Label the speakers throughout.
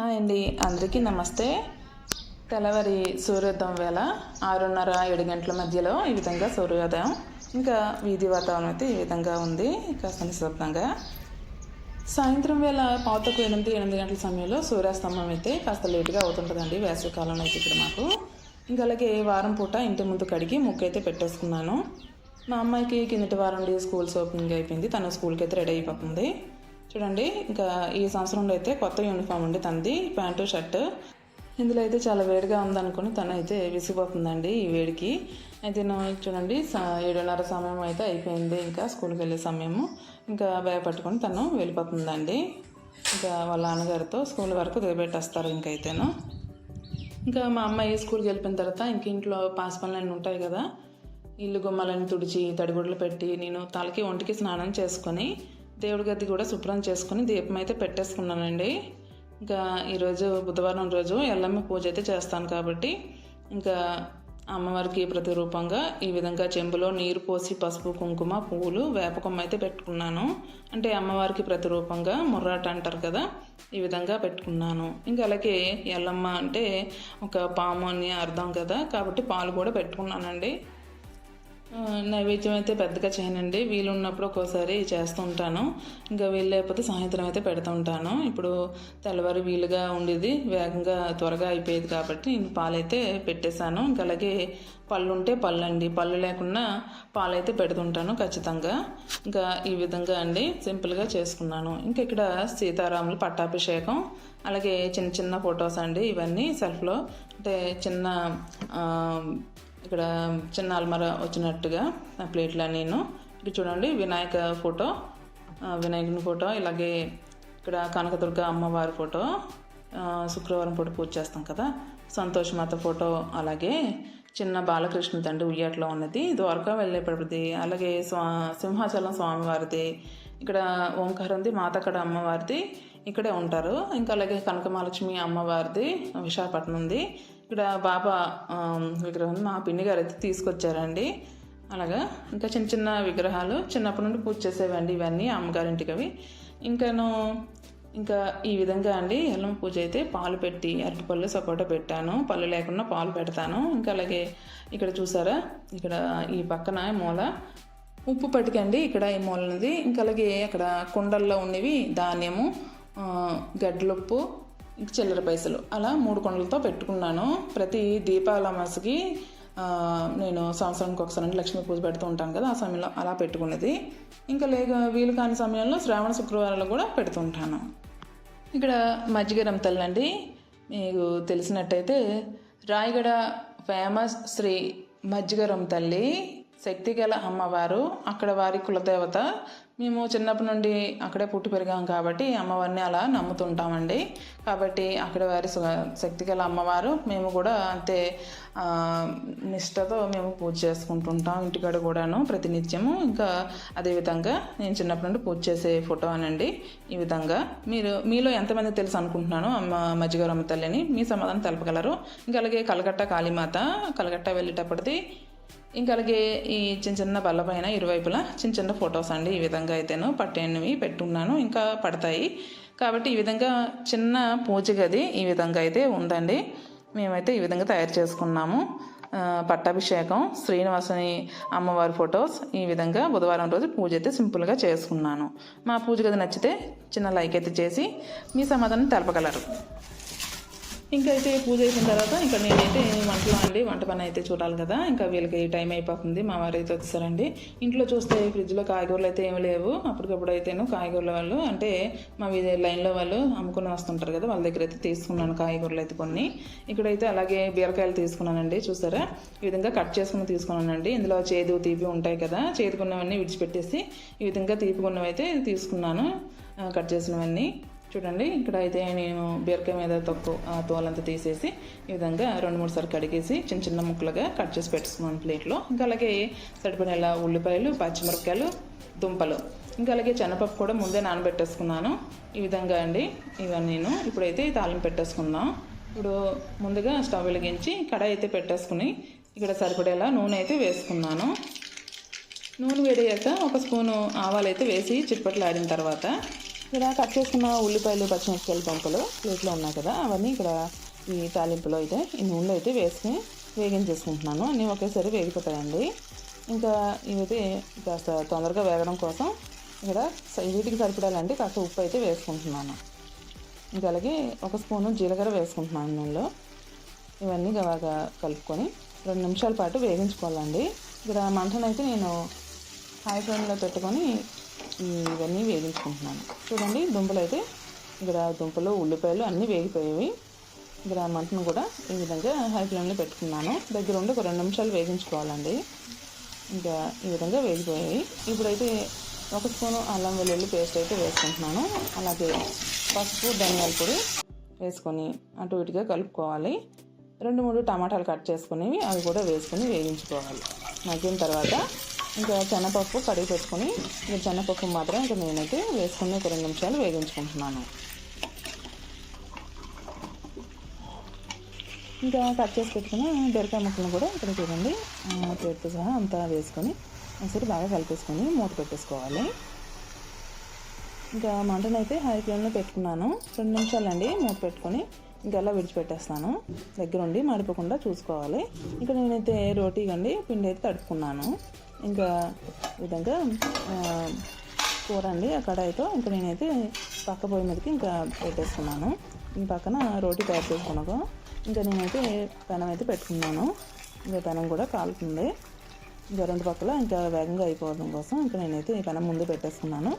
Speaker 1: Hi అండి. అందరికీ నమస్తే. తెల్లవారి సూర్యోదయం వేళ ఆరున్నర ఏడు గంటల మధ్యలో ఈ విధంగా సూర్యోదయం. ఇంకా వీధి వాతావరణం అయితే ఈ విధంగా ఉంది. కాస్త నిశ్శబ్దంగా సాయంత్రం వేళ పాతకు ఎనిమిది ఎనిమిది గంటల సమయంలో సూర్యాస్తమయం అయితే కాస్త లేటుగా అవుతుంటుందండి. వేసవికాలంలో అయితే ఇక్కడ మాకు. ఇంకా అలాగే వారం పూట ఇంటి ముందు కడిగి ముగ్గు అయితే పెట్టేసుకున్నాను. మా అమ్మాయికి కిందటి వారం నుండి స్కూల్స్ ఓపెనింగ్ అయిపోయింది. తన స్కూల్కి అయితే రెడీ అయిపోతుంది. చూడండి ఇంకా ఈ సంవత్సరంలో అయితే కొత్త యూనిఫామ్ అండి తనది ప్యాంటు షర్టు. ఇందులో అయితే చాలా వేడిగా ఉందనుకుని తను అయితే విసిగిపోతుందండి ఈ వేడికి. అయితే నేను చూడండి ఏడున్నర సమయం అయితే అయిపోయింది ఇంకా స్కూల్కి వెళ్ళే సమయము. ఇంకా బ్యాగ్ పట్టుకొని తను వెళ్ళిపోతుందండి. ఇంకా వాళ్ళ నాన్నగారితో స్కూల్ వరకు దిగబెట్టేస్తారు ఇంకైతేను. ఇంకా మా అమ్మాయి స్కూల్కి వెళ్ళిపోయిన తర్వాత ఇంక ఇంట్లో పాస్ పనులన్నీ ఉంటాయి కదా. ఇల్లు గుమ్మలన్నీ తుడిచి తడిగుడ్లు పెట్టి నేను తలకి ఒంటికి స్నానం చేసుకొని దేవుడి గది కూడా శుభ్రం చేసుకుని దీపం అయితే పెట్టేసుకున్నానండి. ఇంకా ఈరోజు బుధవారం రోజు ఎల్లమ్మ పూజ అయితే చేస్తాను కాబట్టి ఇంకా అమ్మవారికి ప్రతిరూపంగా ఈ విధంగా చెంబులో నీరు పోసి పసుపు కుంకుమ పువ్వులు వేపకొమ్మ అయితే పెట్టుకున్నాను. అంటే అమ్మవారికి ప్రతిరూపంగా ముర్రాట అంటారు కదా ఈ విధంగా పెట్టుకున్నాను. ఇంకా అలాగే ఎల్లమ్మ అంటే ఒక పాము అని అర్థం కదా కాబట్టి పాలు కూడా పెట్టుకున్నానండి. నైవేద్యం అయితే పెద్దగా చేయనండి. వీలు ఉన్నప్పుడు ఒక్కోసారి చేస్తూ ఉంటాను. ఇంకా వీలు లేకపోతే సాయంత్రం అయితే పెడుతూ ఉంటాను. ఇప్పుడు తెల్లవారు వీలుగా ఉండేది. వేగంగా త్వరగా అయిపోయేది కాబట్టి నేను పాలైతే పెట్టేశాను. ఇంకా అలాగే పళ్ళు ఉంటే పళ్ళు అండి పళ్ళు లేకుండా పాలైతే పెడుతుంటాను ఖచ్చితంగా. ఇంకా ఈ విధంగా అండి. సింపుల్గా చేసుకున్నాను. ఇంకా ఇక్కడ సీతారాములు పట్టాభిషేకం అలాగే చిన్న చిన్న ఫొటోస్ అండి ఇవన్నీ సెల్ఫ్లో. అంటే చిన్న ఇక్కడ చిన్న అల్మర వచ్చినట్టుగా ప్లేట్లు ప్లేట్లో నేను ఇక్కడ చూడండి వినాయక ఫోటో. వినాయకుని ఫోటో ఇలాగే ఇక్కడ కనకదుర్గ అమ్మవారి ఫోటో. శుక్రవారం పూట పూజ చేస్తాం కదా. సంతోషమాత ఫోటో అలాగే చిన్న బాలకృష్ణ తండ్రి ఉయ్యాట్లో ఉన్నది. ద్వారకా వెళ్ళేటప్పటిది. అలాగే స్వా సింహాచలం స్వామివారిది. ఇక్కడ ఓంకారంది మాతకడ అమ్మవారిది. ఇక్కడే ఉంటారు. ఇంకా అలాగే కనకమహాలక్ష్మి అమ్మవారిది విశాఖపట్నంది. ఇక్కడ బాబా విగ్రహం మా పిన్ని గారు అయితే తీసుకొచ్చారండి. అలాగా ఇంకా చిన్న చిన్న విగ్రహాలు చిన్నప్పటి నుండి పూజ చేసేవండి ఇవన్నీ అమ్మగారింటికి అవి ఇంకాను ఇంకా ఈ విధంగా అండి ఎల్లమ్మ పూజ అయితే పాలు పెట్టి అరటిపళ్ళు సపోటా పెట్టాను పళ్ళు లేకుండా పాలు పెడతాను. ఇంకా అలాగే ఇక్కడ చూసారా ఇక్కడ ఈ పక్కన మూల. ఉప్పు పట్టుకండి ఇక్కడ ఈ మూలనది. ఇంకా అలాగే అక్కడ కుండల్లో ఉన్నవి ధాన్యము గడ్డలుప్పు ఇంక చిల్లర పైసలు. అలా మూడు కొండలతో పెట్టుకున్నాను. ప్రతి దీపావళి అమాసకి నేను సంవత్సరానికి ఒకసారి లక్ష్మీ పూజ పెడుతూ ఉంటాను కదా ఆ సమయంలో అలా పెట్టుకున్నది ఇంకా లేక వీలు కాని సమయంలో శ్రావణ శుక్రవారాలు కూడా పెడుతుంటాను ఇక్కడ మజ్జిగ రమ్తల్లండి మీకు తెలిసినట్టయితే రాయగడ ఫేమస్ శ్రీ మజ్జిగరం తల్లి శక్తిగల అమ్మవారు అక్కడ వారి కులదేవత మేము చిన్నప్పటి నుండి అక్కడే పుట్టి పెరిగాం కాబట్టి అమ్మవారిని అలా నమ్ముతుంటామండి. కాబట్టి అక్కడ వారి శక్తి శక్తిగల అమ్మవారు మేము కూడా అంతే నిష్టతో మేము పూజ చేసుకుంటుంటాం ఇంటికాడ కూడాను ప్రతినిత్యము. ఇంకా అదేవిధంగా నేను చిన్నప్పటి నుండి పూజ చేసే ఫోటో అనండి. ఈ విధంగా మీరు మీలో ఎంతమంది తెలుసు అనుకుంటున్నాను అమ్మ మజ్జిగరమ్మ తల్లిని? మీ సమాధానం తెలపగలరు. ఇంకా అలాగే కలకట్ట కాళీమాత కలకట్ట వెళ్ళేటప్పటిది ఇంకా అలాగే ఈ చిన్న చిన్న బల్ల పైన ఇరువైపులా చిన్న చిన్న ఫొటోస్ అండి. ఈ విధంగా అయితేను పట్టేనివి పెట్టున్నాను. ఇంకా పడతాయి. కాబట్టి ఈ విధంగా చిన్న పూజ గది ఈ విధంగా అయితే ఉందండి. మేమైతే ఈ విధంగా తయారు చేసుకున్నాము. పట్టాభిషేకం శ్రీనివాసుని అమ్మవారి ఫొటోస్ ఈ విధంగా బుధవారం రోజు పూజ అయితే సింపుల్గా చేసుకున్నాను. మా పూజ గది నచ్చితే చిన్న లైక్ అయితే చేసి మీ సమాధానం తెలపగలరు. ఇంకా అయితే పూజ అయిపోయిన తర్వాత ఇంకా నేనైతే వంటలో అండి వంట పని అయితే చూడాలి కదా. ఇంకా వీళ్ళకి టైం అయిపోతుంది మా వారు అయితే వచ్చారండి ఇంట్లో చూస్తే ఫ్రిడ్జ్లో కాయగూరలు అయితే ఏమి లేవు. అప్పటికప్పుడు అయితేను కాయగూరల వాళ్ళు అంటే మా వీధి లైన్లో వాళ్ళు అమ్ముకుని వస్తుంటారు కదా వాళ్ళ దగ్గర అయితే తీసుకున్నాను కాయగూరలు అయితే కొన్ని. ఇక్కడైతే అలాగే బీరకాయలు తీసుకున్నానండి చూసారా? ఈ విధంగా కట్ చేసుకుని తీసుకున్నానండి. ఇందులో చేదు తీపి ఉంటాయి కదా చేదుకున్నవన్నీ విడిచిపెట్టేసి ఈ విధంగా తీపికున్నవి అయితే తీసుకున్నాను కట్ చేసినవన్నీ. చూడండి ఇక్కడ అయితే నేను బీరకాయ మీద తొక్కు ఆ తోలంతా తీసేసి ఈ విధంగా రెండు మూడు సార్లు కడిగేసి చిన్న చిన్న ముక్కలుగా కట్ చేసి పెట్టుకున్నాను ప్లేట్లో. ఇంకా అలాగే సరిపడేలా ఉల్లిపాయలు పచ్చిమిరపకాయలు దుంపలు. ఇంకా అలాగే శనగపప్పు కూడా ముందే నానబెట్టేసుకున్నాను. ఈ విధంగా అండి ఇవన్నీ నేను ఇప్పుడైతే తాళం పెట్టేసుకుందాం. ఇప్పుడు ముందుగా స్టవ్ వెలిగించి కడాయి అయితే పెట్టేసుకుని ఇక్కడ సరిపడేలా నూనె అయితే వేసుకున్నాను. నూనె వేడయ్యాక ఒక స్పూను ఆవాలు అయితే వేసి చిట్పట్లు ఆడిన తర్వాత ఇక్కడ కట్ చేసుకున్న ఉల్లిపాయలు పచ్చిమిరపకాయలు బంకలు ప్లేట్లో ఉన్నాయి కదా అవన్నీ ఇక్కడ ఈ తాలింపులో అయితే ఈ నూనెలో అయితే వేసుకుని వేగించేసుకుంటున్నాను. అన్నీ ఒకేసారి వేగిపోతాయండి. ఇంకా ఇవైతే కాస్త తొందరగా వేగడం కోసం ఇక్కడ స- వీటికి సరిపడాలంటే కాస్త ఉప్పు అయితే వేసుకుంటున్నాను. ఇంకా అలాగే ఒక స్పూను జీలకర్ర వేసుకుంటున్నాను నూనెలో. ఇవన్నీ బాగా కలుపుకొని రెండు నిమిషాల పాటు వేగించుకోవాలండి. ఇక్కడ మంటనైతే నేను హై ఫ్లేమ్లో పెట్టుకొని ఇవన్నీ వేగించుకుంటున్నాను. చూడండి దుంపలు అయితే ఇక్కడ దుంపలు ఉల్లిపాయలు అన్నీ వేగిపోయేవి. ఇక్కడ మటన్ కూడా ఈ విధంగా హై ఫ్లేమ్లో పెట్టుకున్నాను. దగ్గర ఉండి ఒక రెండు నిమిషాలు వేగించుకోవాలండి. ఇంకా ఈ విధంగా వేగిపోయాయి ఇప్పుడైతే ఒక స్పూను అల్లం వెల్లుల్లి పేస్ట్ అయితే వేసుకుంటున్నాను. అలాగే పసుపు ధనియాల పొడి వేసుకొని అటు ఇటుగా కలుపుకోవాలి. రెండు మూడు టమాటాలు కట్ చేసుకుని అవి కూడా వేసుకొని వేగించుకోవాలి. మగ్గిన తర్వాత ఇంకా శనగపప్పు కడిగి పెట్టుకొని ఇంకా శనగపప్పు మాత్రం ఇంకా నేనైతే వేసుకుని ఒక రెండు నిమిషాలు వేగించుకుంటున్నాను. ఇంకా కట్ చేసి పెట్టుకున్న బెరకాయ ముక్కలను కూడా ఇక్కడ చూడండి. ప్లేట్తో సహా అంతా వేసుకొని ఒకసారి బాగా కలిపేసుకొని మూత పెట్టేసుకోవాలి. ఇంకా మంటనైతే హై ఫ్లేమ్లో పెట్టుకున్నాను. రెండు నిమిషాలండి మూత పెట్టుకొని ఇంకా అలా విడిచిపెట్టేస్తాను. దగ్గరుండి మాడిపోకుండా చూసుకోవాలి. ఇంకా నేనైతే రోటీ కండి పిండి అయితే తడుపుకున్నాను. ఇంకా ఈ విధంగా కూర అండి ఆ కడాయితో ఇంకా నేనైతే పక్క పొయ్యి మీదకి ఇంకా పెట్టేసుకున్నాను. ఈ పక్కన రోటీ తయారు చేసుకున్నాక ఇంకా నేనైతే పెనం అయితే పెట్టుకున్నాను. ఇంకా పెనం కూడా కాలుతుంది. ఇంకా రెండు పక్కల ఇంకా వేగంగా అయిపోవడం కోసం ఇంకా నేనైతే ఈ పెనం ముందు పెట్టేసుకున్నాను.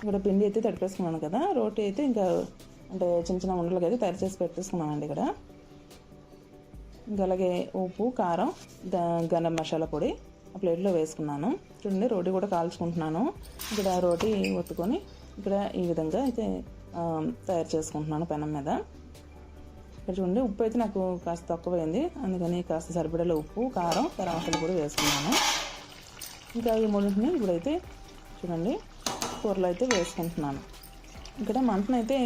Speaker 1: ఇక్కడ పిండి అయితే తడిపేసుకున్నాను కదా రోటీ అయితే ఇంకా అంటే చిన్న చిన్న ఉండలుగా అయితే తయారు చేసి పెట్టేసుకున్నానండి ఇక్కడ. ఇంకా అలాగే ఉప్పు కారం గరం మసాలా పొడి. ప్లేట్లో వేసుకున్నాను. చూడండి రోటీ కూడా కాల్చుకుంటున్నాను. ఇక్కడ రోటీ ఒత్తుకొని ఇక్కడ ఈ విధంగా అయితే తయారు చేసుకుంటున్నాను పెనం మీద. ఇక్కడ చూడండి ఉప్పు అయితే నాకు కాస్త తక్కువైంది. అందుకని కాస్త సరిపడలో ఉప్పు కారం గరం కూడా వేసుకున్నాను. ఇంకా ఈ మూడింటిని ఇప్పుడైతే చూడండి కూరలో అయితే వేసుకుంటున్నాను. ఇక్కడ మంటనైతే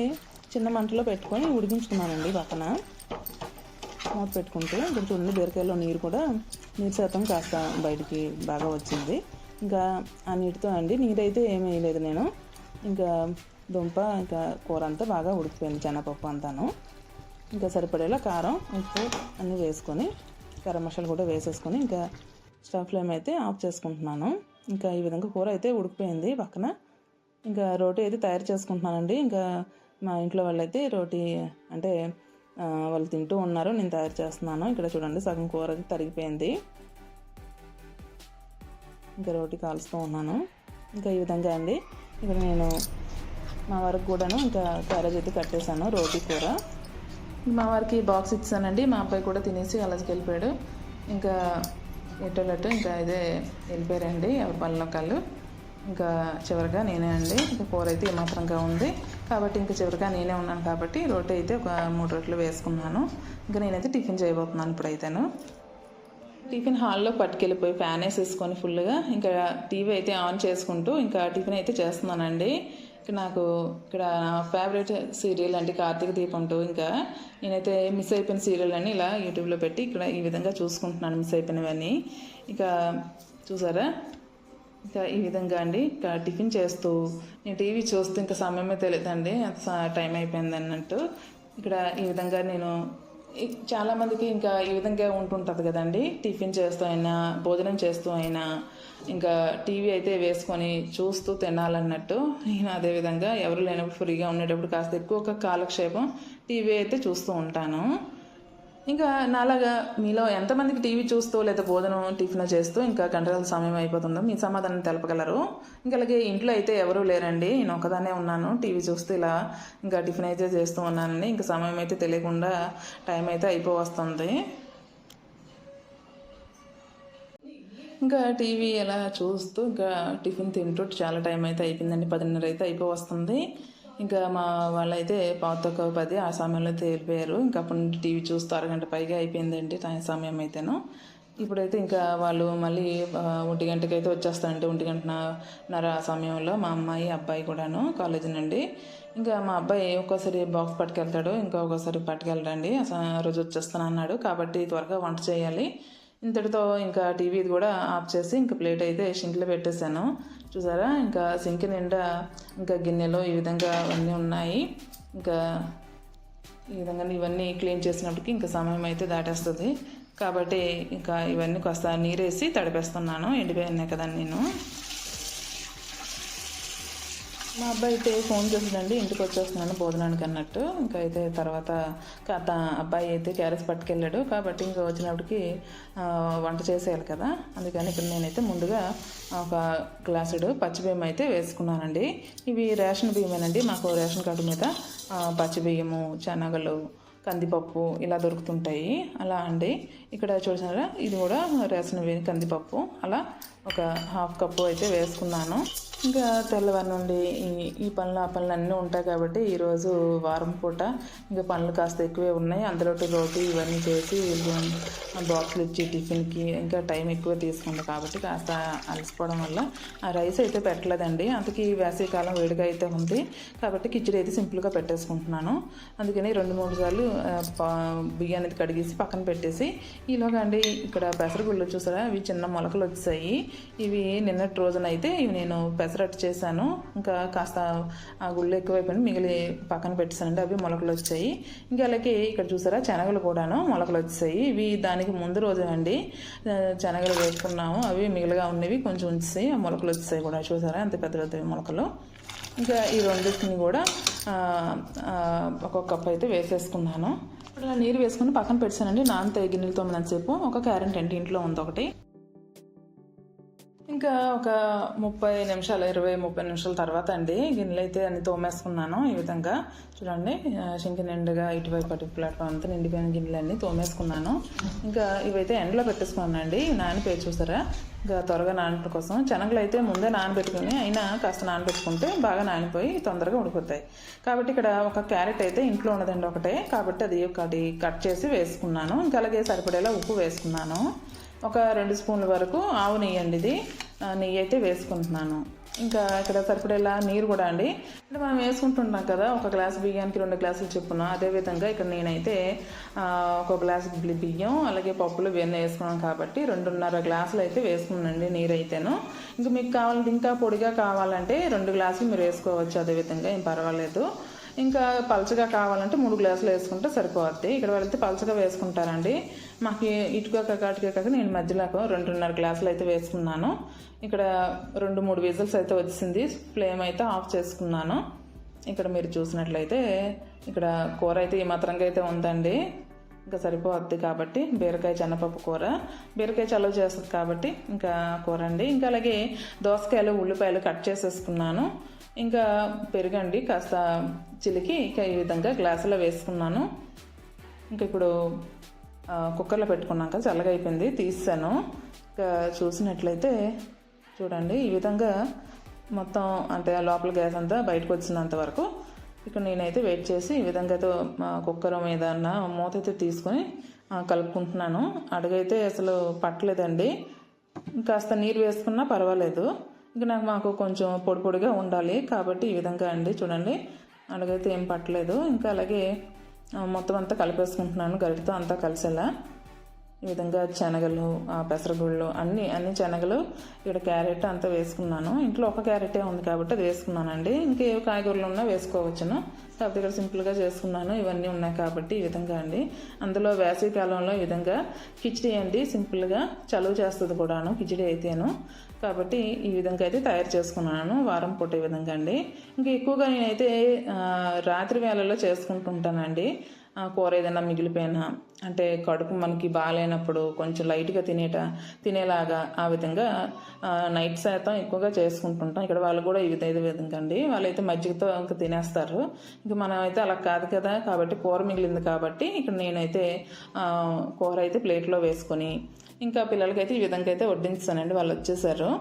Speaker 1: చిన్న మంటలో పెట్టుకొని ఉడికించుకున్నానండి పక్కన. మూత పెట్టుకుంటే ఇక్కడ చూడండి బీరకాయలో నీరు కూడా నీరు శాతం కాస్త బయటికి బాగా వచ్చింది. ఇంకా ఆ నీటితో అండి నీరైతే ఏమీ వేయలేదు నేను. ఇంకా దుంప ఇంకా కూర అంతా బాగా ఉడికిపోయింది చెనపప్పు అంతాను. ఇంకా సరిపడేలా కారం ఉప్పు అన్నీ వేసుకొని గరం మసాలా కూడా వేసేసుకొని ఇంకా స్టవ్ ఫ్లేమ్ అయితే ఆఫ్ చేసుకుంటున్నాను. ఇంకా ఈ విధంగా కూర అయితే ఉడికిపోయింది పక్కన. ఇంకా రోటీ అయితే తయారు చేసుకుంటున్నానండి. ఇంకా మా ఇంట్లో వాళ్ళైతే రోటీ అంటే వాళ్ళు తింటూ ఉన్నారు. నేను తయారు చేస్తున్నాను. ఇక్కడ చూడండి సగం కూర అయితే తరిగిపోయింది. ఇంకా రోటీ కాలుస్తూ ఉన్నాను. ఇంకా ఈ విధంగా అండి. ఇక్కడ నేను మా వారికి కూడాను ఇంకా క్యారేజ్ అయితే కట్టేశాను రోటీ కూర. మా వారికి బాక్స్ ఇచ్చానండి. మా అబ్బాయి కూడా తినేసి అలాగే వెళ్ళిపోయాడు. ఇంకా ఎట్టోలట్టు ఇంకా ఇదే వెళ్ళిపోయారండి. ఎవరి పనిలో ఇంకా చివరిగా నేనే అండి. ఇంకా కూర అయితే ఏమాత్రంగా ఉంది. కాబట్టి ఇంకా చివరిగా నేనే ఉన్నాను కాబట్టి రోటీ అయితే ఒక మూడు రొట్టెలు వేసుకున్నాను. ఇంకా నేనైతే టిఫిన్ చేయబోతున్నాను ఇప్పుడైతేను. టిఫిన్ హాల్లో పట్టుకెళ్ళిపోయి ఫ్యాన్ వేసేసుకొని ఫుల్గా ఇంకా టీవీ అయితే ఆన్ చేసుకుంటూ ఇంకా టిఫిన్ అయితే చేస్తున్నానండి. నాకు ఇక్కడ నా ఫేవరెట్ సీరియల్ అంటే కార్తీక దీపంతో ఇంకా నేనైతే మిస్ అయిపోయిన సీరియల్ అని ఇలా యూట్యూబ్లో పెట్టి ఇక్కడ ఈ విధంగా చూసుకుంటున్నాను మిస్ అయిపోయినవన్నీ. ఇక చూసారా? ఇంకా ఈ విధంగా అండి. ఇంకా టిఫిన్ చేస్తూ నేను టీవీ చూస్తూ ఇంకా సమయమే తెలియదండి. అంత టైం అయిపోయింది అన్నట్టు. ఇక్కడ ఈ విధంగా నేను చాలామందికి ఇంకా ఈ విధంగా ఉంటుంటుంది కదండి. టిఫిన్ చేస్తూ అయినా భోజనం చేస్తూ అయినా ఇంకా టీవీ అయితే వేసుకొని చూస్తూ తినాలన్నట్టు. నేను అదే విధంగా ఎవరు లేనప్పుడు ఫ్రీగా ఉండేటప్పుడు కాస్త ఎక్కువ కాలక్షేపం టీవీ అయితే చూస్తూ ఉంటాను. ఇంకా నాలాగా మీలో ఎంతమందికి టీవీ చూస్తూ లేదా భోజనం టిఫిన్ చేస్తూ ఇంకా గంటల సమయం అయిపోతుందో మీ సమాధానం తెలపగలరు. ఇంకా అలాగే ఇంట్లో అయితే ఎవరూ లేరండి. నేను ఒకదానే ఉన్నాను. టీవీ చూస్తూ ఇలా ఇంకా టిఫిన్ అయితే చేస్తూ ఉన్నానండి. ఇంకా సమయం అయితే తెలియకుండా టైం అయితే అయిపోవస్తుంది. ఇంకా టీవీ ఎలా చూస్తూ ఇంకా టిఫిన్ తింటూ చాలా టైం అయితే అయిపోయిందండి. పదిన్నర అయితే అయిపోవస్తుంది. ఇంకా మా వాళ్ళైతే పావుతొక్క పది ఆ సమయంలో అయితే ఇంకా అప్పటి నుండి టీవీ చూస్తూ అరగంట పైగా అయిపోయిందండి టైం సమయం అయితేను. ఇప్పుడైతే ఇంకా వాళ్ళు మళ్ళీ ఒంటి గంటకి అయితే వచ్చేస్తారంటే ఒంటి గంటన్నర ఆ సమయంలో మా అమ్మాయి అబ్బాయి కూడాను కాలేజీ నుండి. ఇంకా మా అబ్బాయి ఒక్కోసారి బాక్స్ పట్టుకెళ్తాడు ఇంకా ఒక్కోసారి పట్టుకెళ్ళడండి. అసలు ఆ రోజు వచ్చేస్తాను అన్నాడు. కాబట్టి త్వరగా వంట చేయాలి. ఇంతటితో ఇంకా టీవీ కూడా ఆఫ్ చేసి ఇంకా ప్లేట్ అయితే షింక్లో పెట్టేశాను. చూసారా? ఇంకా సింక్ నిండా ఇంకా గిన్నెలో ఈ విధంగా అవన్నీ ఉన్నాయి. ఇంకా ఈ విధంగా ఇవన్నీ క్లీన్ చేసినప్పటికీ ఇంకా సమయం అయితే దాటేస్తుంది. కాబట్టి ఇంకా ఇవన్నీ కాస్త నీరేసి తడిపేస్తున్నాను. ఎండిపోయినాయి కదా నేను. మా అబ్బాయి అయితే ఫోన్ చేసిందండి ఇంటికి వచ్చేస్తున్నాను భోజనానికి అన్నట్టు. ఇంకా అయితే తర్వాత కథ అబ్బాయి అయితే క్యారెస్ పట్టుకెళ్ళాడు. కాబట్టి ఇంకా వచ్చినప్పటికి వంట చేసేయాలి కదా. అందుకని ఇక్కడ నేనైతే ముందుగా ఒక గ్లాసుడు పచ్చి బియ్యం అయితే వేసుకున్నానండి. ఇవి రేషన్ బియ్యమేనండి. మాకు రేషన్ కార్డు మీద పచ్చి బియ్యము శనగలు కందిపప్పు ఇలా దొరుకుతుంటాయి. అలా అండి. ఇక్కడ చూసినారా ఇది కూడా రేషన్ కందిపప్పు. అలా ఒక హాఫ్ కప్పు అయితే వేసుకున్నాను. ఇంకా తెల్లవారి నుండి ఈ ఈ పనులు ఆ పనులు అన్నీ ఉంటాయి కాబట్టి ఈరోజు వారం పూట ఇంకా పనులు కాస్త ఎక్కువే ఉన్నాయి. అందులో రోటీ ఇవన్నీ చేసి బాక్సులు ఇచ్చి టిఫిన్కి ఇంకా టైం ఎక్కువ తీసుకుంది కాబట్టి కాస్త అలసిపోవడం వల్ల ఆ రైస్ అయితే పెట్టలేదండి. అందుకే ఈ వేసవికాలం వేడిగా అయితే ఉంది కాబట్టి కిచిడి అయితే సింపుల్గా పెట్టేసుకుంటున్నాను. అందుకని రెండు మూడు సార్లు పా- బియ్యాన్ని కడిగేసి పక్కన పెట్టేసి ఈలోగా అండి ఇక్కడ పెసరగుళ్ళు చూసారా? ఇవి చిన్న మొలకలు వచ్చాయి. ఇవి నిన్నటి రోజున అయితే ఇవి నేను పెసరట్టు చేశాను. ఇంకా కాస్త ఆ గుళ్ళు ఎక్కువైపోయిన మిగిలి పక్కన పెట్టేశానండి. అవి మొలకలు వచ్చాయి. ఇంకా అలాగే ఇక్కడ చూసారా? శనగలు కూడాను మొలకలు వచ్చాయి. ఇవి దానికి ముందు రోజు అండి. శనగలు వేసుకున్నాము. అవి మిగిలిగా ఉన్నవి కొంచెం ఉంచేసి ఆ మొలకలు వచ్చాయి కూడా. చూసారా? అంత పెద్ద పెద్ద మొలకలు. ఇంకా ఈ రెండింటిని కూడా ఒక్కొక్క కప్ అయితే వేసేసుకున్నాను. ఇప్పుడు నీరు వేసుకుని పక్కన పెట్టానండి నాన్న గిన్నెలతో సేపు ఒక క్యారెట్ అండి. ఇంట్లో ఉంది ఒకటి. ఇంకా ఒక ముప్పై నిమిషాలు ఇరవై ముప్పై నిమిషాల తర్వాత అండి గిన్నెలు అయితే అన్ని తోమేసుకున్నాను ఈ విధంగా. చూడండి శంకి నిండుగా ఇటువైపు అటు ప్లాట్ఫామ్ అంతా నిండిపోయిన గిన్నెలన్నీ తోమేసుకున్నాను. ఇంకా ఇవైతే ఎండలో పెట్టేసుకున్నానండి ఇవి నానిపోయి చూసారా? ఇంకా త్వరగా నానటం కోసం శనగలు అయితే ముందే నానబెట్టుకుని అయినా కాస్త నానబెట్టుకుంటే బాగా నానిపోయి తొందరగా ఉడిపోతాయి కాబట్టి ఇక్కడ ఒక క్యారెట్ అయితే ఇంట్లో ఉన్నదండి ఒకటే కాబట్టి అది ఒకటి కట్ చేసి వేసుకున్నాను. ఇంకా అలాగే సరిపడేలా ఉప్పు వేసుకున్నాను. ఒక రెండు స్పూన్ల వరకు ఆవు నెయ్యండి ఇది. నెయ్యి అయితే వేసుకుంటున్నాను. ఇంకా ఇక్కడ సరిపడేలా నీరు కూడా అండి. అంటే మనం వేసుకుంటున్నాం కదా ఒక గ్లాస్ బియ్యానికి రెండు గ్లాసులు చెప్పున. అదేవిధంగా ఇక్కడ నేనైతే ఒక గ్లాస్ బియ్యం అలాగే పప్పులు వెన్న వేసుకున్నాను కాబట్టి రెండున్నర గ్లాసులు అయితే వేసుకున్నానండి నీరు అయితేను ఇంకా మీకు కావాలంటే ఇంకా పొడిగా కావాలంటే రెండు గ్లాసులు మీరు వేసుకోవచ్చు అదేవిధంగా ఏం పర్వాలేదు. ఇంకా పలచగా కావాలంటే మూడు గ్లాసులు వేసుకుంటే సరిపోద్ది. ఇక్కడ వెళ్తే పలచగా వేసుకుంటారండి. మాకు ఇటుక కాటికే కాక నేను మధ్యలో రెండున్నర గ్లాసులు అయితే వేసుకున్నాను. ఇక్కడ రెండు మూడు విజిల్స్ అయితే వచ్చింది. ఫ్లేమ్ అయితే ఆఫ్ చేసుకున్నాను. ఇక్కడ మీరు చూసినట్లయితే ఇక్కడ కూర అయితే ఈ మాత్రంగా అయితే ఉందండి. ఇంకా సరిపోద్ది కాబట్టి బీరకాయ చెన్నపప్పు కూర. బీరకాయ చలవ చేస్తుంది కాబట్టి ఇంకా కూర అండి. ఇంకా అలాగే దోసకాయలు ఉల్లిపాయలు కట్ చేసేసుకున్నాను. ఇంకా పెరుగండి కాస్త చిలికి. ఇక ఈ విధంగా గ్లాసులో వేసుకున్నాను. ఇంకా ఇప్పుడు కుక్కర్లో పెట్టుకున్నాక చల్లగా అయిపోయింది తీసాను. ఇంకా చూసినట్లయితే చూడండి ఈ విధంగా మొత్తం అంటే ఆ లోపల గ్యాస్ అంతా బయటకు వచ్చినంత వరకు ఇక్కడ నేనైతే వెయిట్ చేసి ఈ విధంగా అయితే మా కుక్కర్ మీద మూత అయితే తీసుకొని కలుపుకుంటున్నాను. అడుగైతే అసలు పట్టలేదండి. కాస్త నీరు వేసుకున్నా పర్వాలేదు. ఇంకా నాకు మాకు కొంచెం పొడి పొడిగా ఉండాలి కాబట్టి ఈ విధంగా అండి చూడండి. అడుగైతే ఏం పట్టలేదు. ఇంకా అలాగే మొత్తం అంతా కలిపేసుకుంటున్నాను. గరిటతో అంతా కలిసేలా. ఈ విధంగా శనగలు ఆ, పెసరగుళ్ళు అన్ని అన్ని శనగలు ఇక్కడ క్యారెట్ అంతా వేసుకున్నాను. ఇంట్లో ఒక క్యారెటే ఉంది కాబట్టి అది వేసుకున్నానండి. ఇంకే కాయగూరలు ఉన్నా వేసుకోవచ్చును. కాకపోతే ఇక్కడ సింపుల్గా చేసుకున్నాను. ఇవన్నీ ఉన్నాయి కాబట్టి ఈ విధంగా అండి. అందులో వేసవి కాలంలో ఈ విధంగా కిచిడి అండి. సింపుల్గా చలువ చేస్తుంది కూడాను కిచిడి అయితేను. కాబట్టి ఈ విధంగా అయితే తయారు చేసుకున్నాను. వారం పూట ఈ విధంగా అండి. ఇంకా ఎక్కువగా నేనైతే రాత్రి వేళల్లో చేసుకుంటుంటానండి కూర ఏదైనా మిగిలిపోయినా అంటే కడుపు మనకి బాగాలేనప్పుడు కొంచెం లైట్గా తినేట తినేలాగా ఆ విధంగా నైట్ శాతం ఎక్కువగా చేసుకుంటుంటాం. ఇక్కడ వాళ్ళు కూడా ఈ విధ- విధంగా అండి. వాళ్ళైతే మజ్జిగతో ఇంకా తినేస్తారు. ఇంకా మనం అయితే అలా కాదు కదా కాబట్టి కూర మిగిలింది కాబట్టి ఇక్కడ నేనైతే కూర అయితే ప్లేట్లో వేసుకొని ఇంకా పిల్లలకైతే ఈ విధంగా అయితే వడ్డించానండి. వాళ్ళు వచ్చేసారు.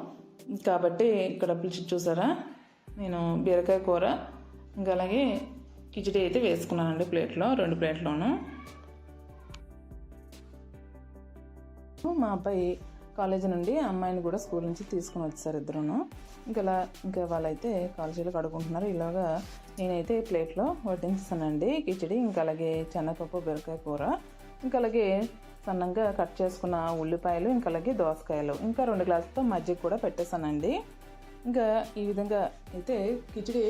Speaker 1: కాబట్టి ఇక్కడ పిలిచి చూసారా? నేను బీరకాయ కూర ఇంకా అలాగే కిచిడి అయితే వేసుకున్నానండి ప్లేట్లో రెండు ప్లేట్లోను. మా అబ్బాయి కాలేజీ నుండి అమ్మాయిని కూడా స్కూల్ నుంచి తీసుకుని వచ్చారు ఇద్దరును. ఇంకా ఇలా ఇంకా వాళ్ళైతే కాలేజీలో కడుక్కుంటున్నారు. ఇలాగా నేనైతే ప్లేట్లో వడ్డించానండి కిచిడి ఇంకా అలాగే చెన్నపప్పు బీరకాయ కూర. ఇంకా అలాగే సన్నంగా కట్ చేసుకున్న ఉల్లిపాయలు ఇంకా అలాగే దోసకాయలు. ఇంకా రెండు గ్లాసులతో మజ్జిగ కూడా పెట్టేశానండి ఇంకా ఈ విధంగా అయితే కిచిడి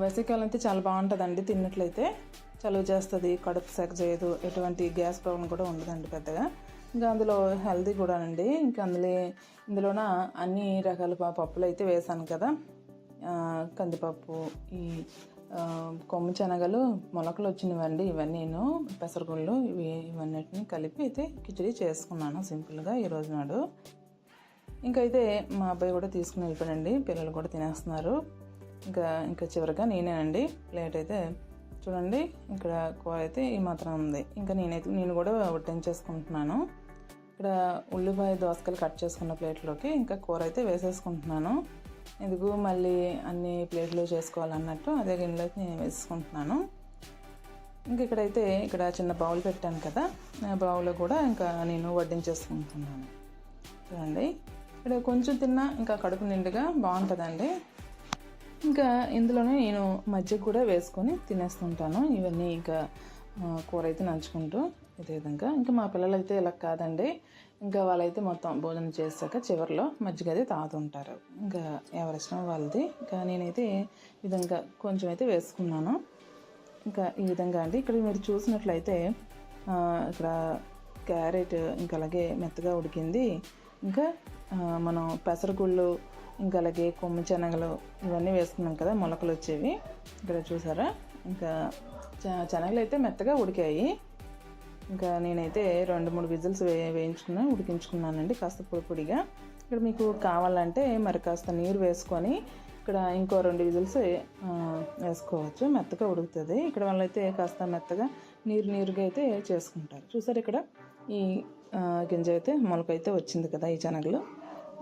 Speaker 1: వేసవికాలం అయితే చాలా బాగుంటుందండి తిన్నట్లయితే. చలువ చేస్తుంది కడుపు సెక్ చేయదు ఎటువంటి గ్యాస్ ప్రాబ్లం కూడా ఉండదండి పెద్దగా. ఇంకా అందులో హెల్తీ కూడా అండి ఇంకా అందులో ఇందులోన అన్ని రకాల పప్పులు అయితే వేసాను కదా. కందిపప్పు ఈ కొమ్ము శనగలు మొలకలు వచ్చినవండి నేను పెసరగుళ్ళు ఇవి ఇవన్నిటిని కలిపి అయితే కిచిడి చేసుకున్నాను సింపుల్గా ఈరోజు నాడు. ఇంకైతే మా అబ్బాయి కూడా తీసుకుని వెళ్ళిపోయాడండి. పిల్లలు కూడా తినేస్తున్నారు. ఇంకా ఇంకా చివరిగా నేనేనండి. ప్లేట్ అయితే చూడండి ఇక్కడ కూర అయితే ఈ మాత్రం ఉంది. ఇంకా నేనైతే నేను కూడా వడ్డించేసుకుంటున్నాను ఇక్కడ ఉల్లిపాయ దోసకాయలు కట్ చేసుకున్న ప్లేట్లోకి ఇంకా కూర అయితే వేసేసుకుంటున్నాను. ఎందుకు మళ్ళీ అన్ని ప్లేట్లో చేసుకోవాలన్నట్టు అదే గిన్నెలోకి నేను వేసుకుంటున్నాను ఇంక ఇక్కడైతే ఇక్కడ చిన్న బౌల్ పెట్టాను కదా ఆ బౌల్లో కూడా ఇంకా నేను వడ్డించేసుకుంటున్నాను. చూడండి ఇక్కడ కొంచెం తిన్నా ఇంకా కడుపు నిండుగా బాగుంటుందండి. ఇంకా ఇందులోనే నేను మజ్జిగ కూడా వేసుకొని తినేస్తుంటాను. ఇవన్నీ ఇంకా కూర అయితే నంచుకుంటూ ఇదే విధంగా. ఇంకా మా పిల్లలు అయితే ఇలా కాదండి. ఇంకా వాళ్ళైతే మొత్తం భోజనం చేశాక చివరిలో మజ్జిగ అయితే తాగుతుంటారు. ఇంకా ఎవరిష్టం వాళ్ళది. ఇంకా నేనైతే విధంగా కొంచెం అయితే వేసుకున్నాను. ఇంకా ఈ విధంగా అండి. ఇక్కడ మీరు చూసినట్లయితే ఇక్కడ క్యారెట్ ఇంకా అలాగే మెత్తగా ఉడికింది. ఇంకా మనం పెసరగుళ్ళు ఇంకా అలాగే కొమ్ము శనగలు ఇవన్నీ వేసుకున్నాం కదా మొలకలు వచ్చేవి. ఇక్కడ చూసారా? ఇంకా చ- శనగలు అయితే మెత్తగా ఉడికాయి. ఇంకా నేనైతే రెండు మూడు విజిల్స్ వే వేయించుకున్నా ఉడికించుకున్నానండి కాస్త పొడి పొడిగా. ఇక్కడ మీకు కావాలంటే మరి కాస్త నీరు వేసుకొని ఇక్కడ ఇంకో రెండు విజిల్స్ వేసుకోవచ్చు. మెత్తగా ఉడుకుతుంది. ఇక్కడ వాళ్ళైతే కాస్త మెత్తగా నీరు నీరుగా అయితే చేసుకుంటారు. చూసారు ఇక్కడ? ఈ గింజ అయితే మొలక అయితే వచ్చింది కదా ఈ శనగలు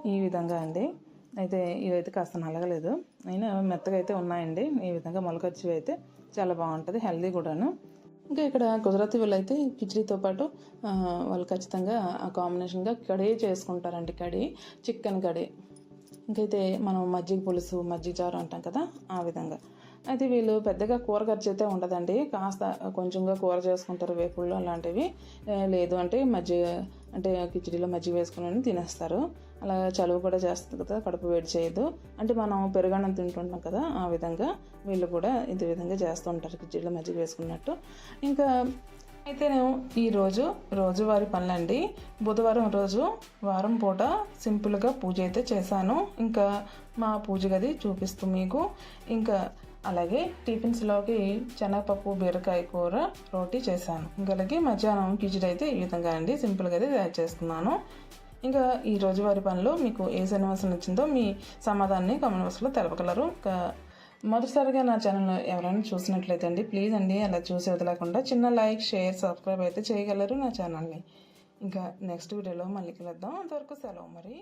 Speaker 1: ఈ విధంగా అండి. అయితే ఇవైతే కాస్త నలగలేదు. అయినా మెత్తగా అయితే ఉన్నాయండి. ఈ విధంగా మొలకొచ్చివి అయితే చాలా బాగుంటుంది హెల్దీ కూడాను. ఇంకా ఇక్కడ గుజరాతీ వీళ్ళు అయితే కిచడీతో పాటు వాళ్ళు ఖచ్చితంగా ఆ కాంబినేషన్గా కడీ చేసుకుంటారండి కడీ చికెన్ కడీ. ఇంకైతే మనం మజ్జిగ పులుసు మజ్జిగ చారు అంటాం కదా ఆ విధంగా. అయితే వీళ్ళు పెద్దగా కూర ఖర్చు అయితే ఉండదండి. కాస్త కొంచెంగా కూర చేసుకుంటారు వేపుళ్ళు అలాంటివి. లేదు అంటే మజ్జిగ అంటే కిచడీలో మజ్జిగ వేసుకుని తినేస్తారు. అలా చలువ కూడా చేస్తుంది కదా కడుపు వేడి చేయదు. అంటే మనం పెరుగన్నం తింటుంటాం కదా ఆ విధంగా వీళ్ళు కూడా ఇదే విధంగా చేస్తూ ఉంటారు కిచడీలో మజ్జిగ వేసుకున్నట్టు. ఇంకా అయితే నేను ఈరోజు రోజువారి పనులండి. బుధవారం రోజు వారం పూట సింపుల్గా పూజ అయితే చేశాను. ఇంకా మా పూజ గది చూపిస్తూ మీకు. ఇంకా అలాగే టిఫిన్స్లోకి శనగపప్పు బీరకాయ కూర రోటీ చేశాను. ఇంకా అలాగే మధ్యాహ్నం కిచిడి అయితే ఈ విధంగా అండి. సింపుల్గా అయితే తయారు చేస్తున్నాను. ఇంకా ఈ రోజువారి పనిలో మీకు ఏ సన్నివేశం నచ్చిందో మీ సమాధానాన్ని కామెంట్ బాక్స్లో తెలపగలరు. ఇంకా మొదటిసారిగా నా ఛానల్ ఎవరైనా చూసినట్లయితే అండి ప్లీజ్ అండి అలా చూసి వదలకుండా చిన్న లైక్ షేర్ సబ్స్క్రైబ్ అయితే చేయగలరు నా ఛానల్ని. ఇంకా నెక్స్ట్ వీడియోలో మళ్ళీ కలుద్దాం. అంతవరకు సెలవు మరి.